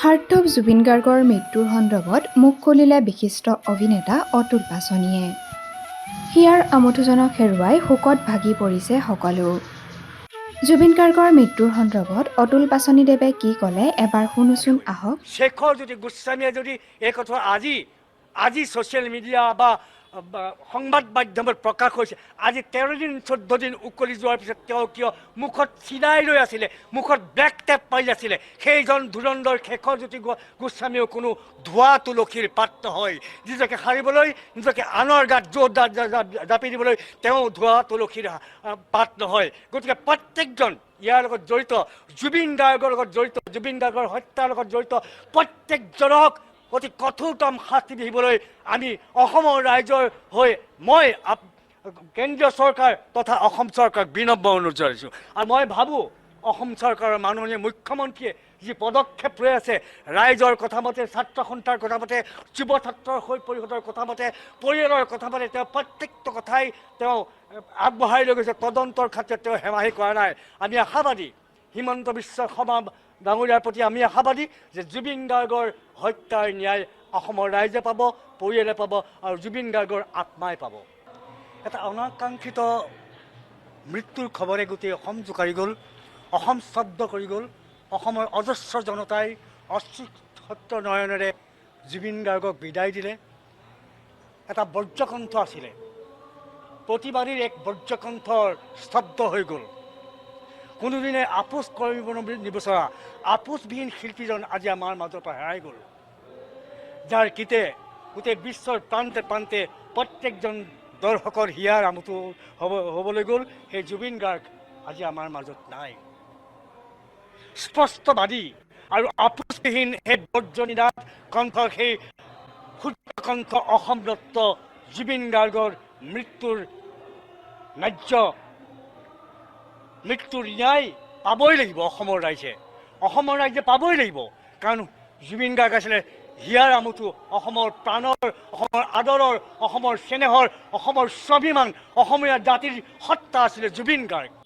হাৰ্থব জুবিন গাৰ্গৰ মৃত্যুৰ সন্দৰ্ভত মুখ খুলিলে বিশিষ্ট অভিনেতা অতুল পাচনিয়ে। হিয়াৰ আমঠুজনক হেৰুৱাই শোকত ভাগি পৰিছে সকলো। জুবিন গাৰ্গৰ মৃত্যুৰ সন্দৰ্ভত অতুল পাচনিদেৱে কি ক'লে এবাৰ শুনোচোন আহক। শেখৰ যদি গোস্বামীয়ে যদি এই কথা আজি আজি ছ'চিয়েল মিডিয়া বা সংবাদ মাধ্যমত প্ৰকাশ হৈছে আজি তেৰ দিন, চৈধ্য দিন উকলি যোৱাৰ পিছত তেওঁ কিয় মুখত চিনাই লৈ আছিলে, মুখত ব্লেক টেপ মাৰি আছিলে, সেইজন ধুৰন্ধৰ শেখৰ জ্যোতি গোস্বামীও কোনো ধোৱা তুলসীৰ পাত নহয় নিজকে সাৰিবলৈ, নিজকে আনৰ গাত জোৰ দা- দা- দা- জাপি দিবলৈ তেওঁ ধোৱা তুলসীৰ পাত নহয় গতিকে প্ৰত্যেকজন ইয়াৰ লগত জড়িত, জুবিন গাৰ্গৰ লগত জড়িত, জুবিন গাৰ্গৰ হত্যাৰ লগত জড়িত, প্ৰত্যেকজনক অতি কঠোৰতম শাস্তি দিবলৈ আমি অসমৰ ৰাইজৰ হৈ মই কেন্দ্ৰীয় চৰকাৰ তথা অসম চৰকাৰক বিনম্ৰ অনুৰোধ জনাইছোঁ। আৰু মই ভাবোঁ, অসম চৰকাৰৰ মাননীয় মুখ্যমন্ত্ৰীয়ে যি পদক্ষেপ লৈ আছে, ৰাইজৰ কথা মতে, ছাত্ৰ সন্থাৰ কথা মতে, যুৱ ছাত্ৰৰ হৈ পৰিষদৰ কথা মতে, পৰিয়ালৰ কথা মতে, তেওঁ প্ৰত্যেকটো কথাই তেওঁ আগবঢ়াই লৈ গৈছে। তদন্তৰ ক্ষেত্ৰত তেওঁ হেমাহি কৰা নাই। আমি আশাবাদী হিমন্ত বিশ্ব শৰ্মা ডাঙৰীয়াৰ প্ৰতি আমি আশাবাদী যে জুবিন গাৰ্গৰ হত্যাৰ ন্যায় অসমৰ ৰাইজে পাব পৰিয়ালে পাব আৰু জুবিন গাৰ্গৰ আত্মাই পাব। এটা অনাকাংক্ষিত মৃত্যুৰ খবৰে গোটেই অসম জোকাৰি গ'ল অসম স্তব্ধ কৰি গ'ল অসমৰ অজস্ৰ জনতাই অশ্ৰুসত্য নয়নেৰে জুবিন গাৰ্গক বিদায় দিলে। এটা বজ্ৰকণ্ঠ আছিলে। প্ৰতিবাদীৰ এক বজ্ৰকণ্ঠৰ স্তব্ধ হৈ গ'ল। কোনোদিনে আপোচ কৰিব নিবিচৰা। আপোচবিহীন শিল্পীজন আজি আমাৰ মাজৰ পৰা হেৰাই গ'ল। যাৰ গীতে গোটেই বিশ্বৰ প্ৰান্তে প্ৰান্তে প্ৰত্যেকজন দৰ্শকৰ হিয়াৰ আমোটো হ'ব, হ'বলৈ গ'ল, সেই জুবিন গাৰ্গ আজি আমাৰ মাজত নাই। স্পষ্টবাদী আৰু আপোচবিহীন সেই বজ্ৰনিদাত কণ্ঠ সেই ক্ষুদ্ৰ কণ্ঠ অসম দত্ত জুবিন গাৰ্গৰ মৃত্যুৰ ন্যায্য মৃত্যুৰ ন্যায় পাবই লাগিব অসমৰ ৰাইজে। অসমৰ ৰাইজে পাবই লাগিব। কাৰণ জুবিন গাৰ্গ আছিলে, হিয়াৰ আমুঠু, অসমৰ প্ৰাণৰ, অসমৰ আদৰৰ, অসমৰ চেনেহৰ অসমৰ স্বাভিমান, অসমীয়া জাতিৰ সত্তা আছিলে জুবিন গাৰ্গ।